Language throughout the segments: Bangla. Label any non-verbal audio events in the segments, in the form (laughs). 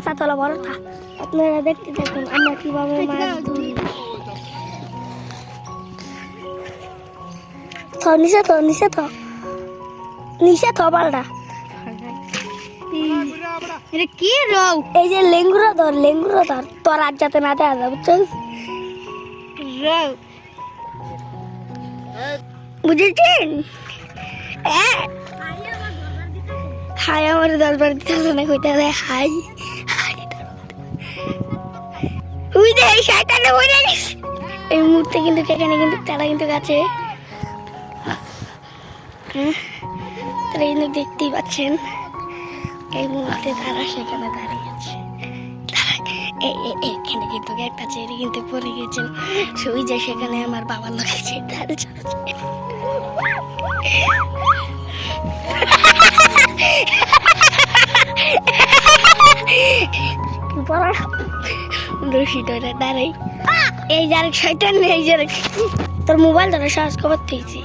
মাছা তোলা বড়টা আপনারা দেখতে থাকুন আমরা কীভাবে মাছ ধরি। থ নিচে তো নিচে তো নিচে তো পাল্টা। কি রৌ? এই যে লেঙ্গুরো ধর লেঙ্গুরো ধর তোর আজ যাতে না দেওয়া যাবে বুঝছিস? রৌ। বুঝেছেন হ্যাঁ হাই আমার দরবার হাই হাই। এই মুহূর্তে কিন্তু এখানে কিন্তু তারা কিন্তু আছে হ্যাঁ, তারা কিন্তু দেখতেই পাচ্ছেন। এই মুহূর্তে তারা সেখানে দাঁড়িয়ে আছে। তারা এখানে কিন্তু একটা চেরি কিন্তু পড়ে গেছিল সই যে সেখানে আমার বাবার লোক তার দাঁড়াই এই যার শয়তান এই যার তোর মোবাইল ধরে সার্চ খবর দিয়েছি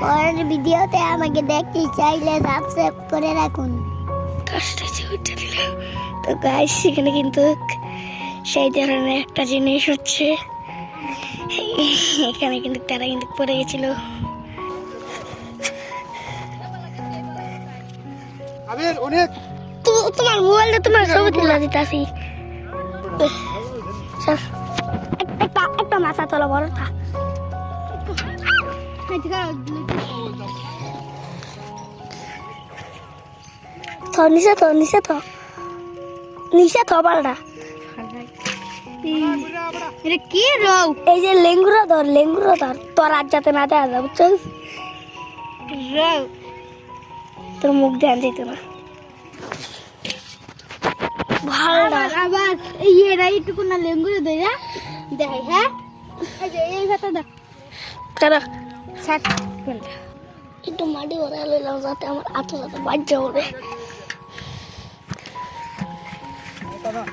পরের ভিডিওতে আমাকে দেখতে চাইলে সাবস্ক্রাইব করে রাখুন। কষ্ট হচ্ছে তো গাইস সেখানে কিন্তু সেই ধরনের একটা জিনিস হচ্ছে। এখানে কিন্তু তারা কিন্তু পড়ে গেছিল। তোমার মোবাইলটা তোমার ছবি তুলে দিতেছি। একটা একটা তোলা বড়টা তো। নিচে তো নিচে তো। নিচে তো পাল্টা। কি রৌ? এই যে লেঙ্গুরো ধর লেঙ্গুরো ধর। তোর যাতে না দেওয়া যাবে বুঝছিস? তোর মুখ ধ্যান দিত না ভালো আবার আবার এইটুকু না লেঙ্গুরে ধরে দেখাই হ্যাঁ? এই যে এই ভাতা দা কারও ছাট একটু মাটি ওরা লইলাম যাতে আমার আতলাতে বাজ্য ওরে (laughs)